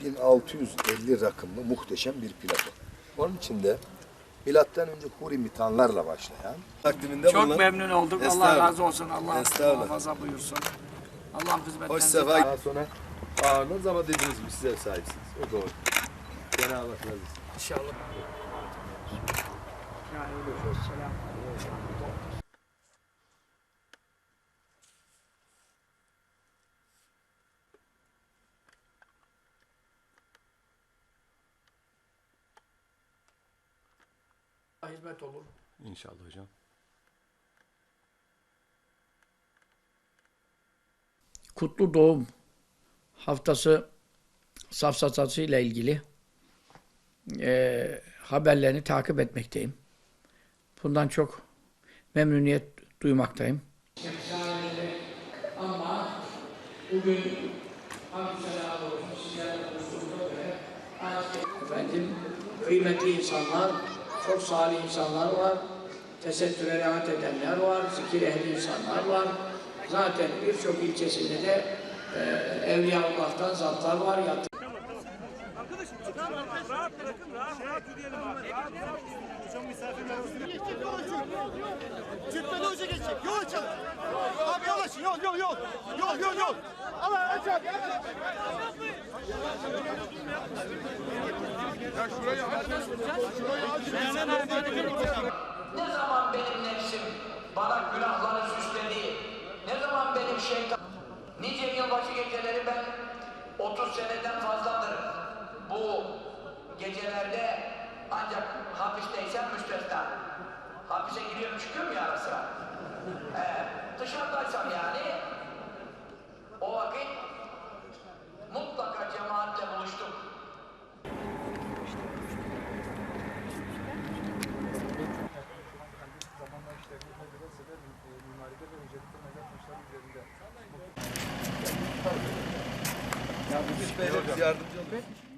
1650 rakımlı muhteşem bir plato. Onun içinde milattan önce Huri mitanlarla başlayan takdiminde Çok bulunan- memnun olduk. Allah Estağfurullah. razı olsun. Allah Estağfurullah. muhafaza buyursun. Allah'ım Hoş hizmetlerinizi sefa. Daha sonra ağırladınız ama dediğiniz gibi siz ev sahipsiniz. O doğru. Cenab-ı Hak razı olsun. inşallah. Hizmet olur. İnşallah hocam. Kutlu Doğum haftası safsatası ile ilgili eee, haberlerini takip etmekteyim. Bundan çok memnuniyet duymaktayım. Ama bugün göre efendim kıymetli insanlar, çok salih insanlar var. Tesettüre rahat edenler var, zikir ehli insanlar var. Zaten birçok ilçesinde de e, Evliyaullah'tan zatlar var. Yat Cübbeli hoca geçecek. Yol açalım. Abi yol açın. Yol yol yol. Yol yol yol. Allah açalım. Ne zaman benim nefsim bana günahları süsledi, ne zaman benim şeytan... Nice yılbaşı geceleri ben 30 seneden fazladır bu gecelerde ancak hapisteysem müstesna. Yardımcı olun.